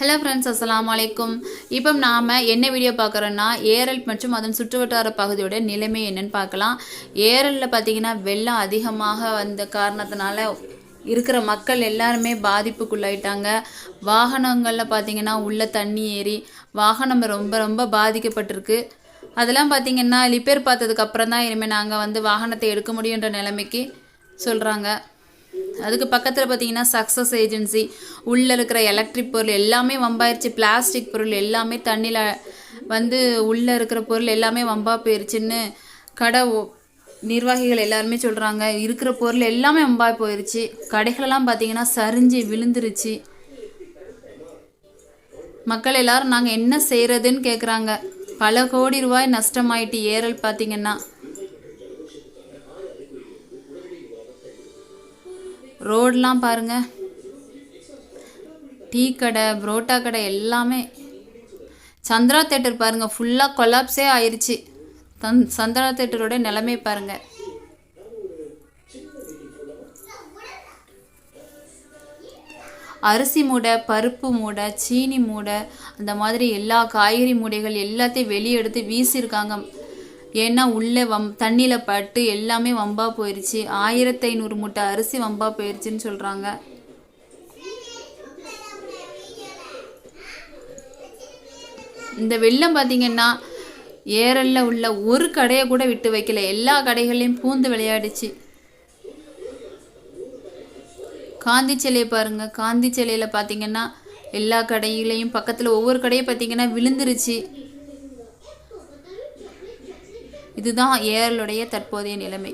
Hello friends அஸ்லாம் வலைக்கும் இப்போ நாம் என்ன வீடியோ பார்க்குறோன்னா ஏரல் மற்றும் அதன் சுற்றுவட்டார பகுதியோட நிலைமை என்னன்னு பார்க்கலாம். ஏரலில் பார்த்தீங்கன்னா வெள்ளம் அதிகமாக வந்த காரணத்தினால இருக்கிற மக்கள் எல்லாருமே பாதிப்புக்குள்ளாயிட்டாங்க. வாகனங்களில் பார்த்தீங்கன்னா உள்ள தண்ணி ஏறி வாகனம் ரொம்ப ரொம்ப பாதிக்கப்பட்டிருக்கு. அதெல்லாம் பார்த்திங்கன்னா ரிப்பேர் பார்த்ததுக்கப்புறம் தான் இனிமேல் நாங்கள் வந்து வாகனத்தை எடுக்க முடியுன்ற நிலைமைக்கு சொல்கிறாங்க அதுக்கு பக்கத்தில் பார்த்தீங்கன்னா சக்ஸஸ் ஏஜென்சி உள்ளே இருக்கிற எலக்ட்ரிக் பொருள் எல்லாமே வம்பாயிருச்சு. பிளாஸ்டிக் பொருள் எல்லாமே தண்ணியில் வந்து உள்ளே இருக்கிற பொருள் எல்லாமே வம்பா போயிருச்சுன்னு கடை ஓ- நிர்வாகிகள் எல்லாருமே சொல்கிறாங்க இருக்கிற பொருள் எல்லாமே வம்பா போயிருச்சு. கடைகளெல்லாம் பார்த்தீங்கன்னா சரிஞ்சு விழுந்துருச்சு. மக்கள் எல்லாரும் நாங்கள் என்ன செய்கிறதுன்னு கேட்குறாங்க பல கோடி ரூபாய் நஷ்டமாயிட்டு ஏறல் பார்த்தீங்கன்னா ரோடெலாம் பாருங்கள் டீ கடை புரோட்டா கடை எல்லாமே. சந்திரா தேட்டர் பாருங்கள் ஃபுல்லாக கொலாப்ஸே ஆயிடுச்சு தன் சந்திரா தேட்டரோட நிலைமை பாருங்கள் அரிசி மூடை பருப்பு மூடை சீனி மூடை அந்த மாதிரி எல்லா காய்கறி மூடைகள் எல்லாத்தையும் வெளியே எடுத்து வீசியிருக்காங்க. ஏன்னா உள்ளே வம் தண்ணியில் பட்டு எல்லாமே வம்பாக போயிடுச்சு ஆயிரத்தி ஐநூறு மூட்டை அரிசி வம்பாக போயிடுச்சுன்னு சொல்கிறாங்க இந்த வெள்ளம் பார்த்தீங்கன்னா ஏரல்ல உள்ள ஒரு கடையை கூட விட்டு வைக்கல. எல்லா கடைகள்லையும் பூந்து விளையாடுச்சு. காந்தி சிலையை பாருங்க. காந்தி சிலையில பார்த்தீங்கன்னா எல்லா கடையிலையும் பக்கத்தில் ஒவ்வொரு கடையும் பார்த்தீங்கன்னா விழுந்துருச்சு. இதுதான் ஏரலுடைய தற்போதைய நிலைமை.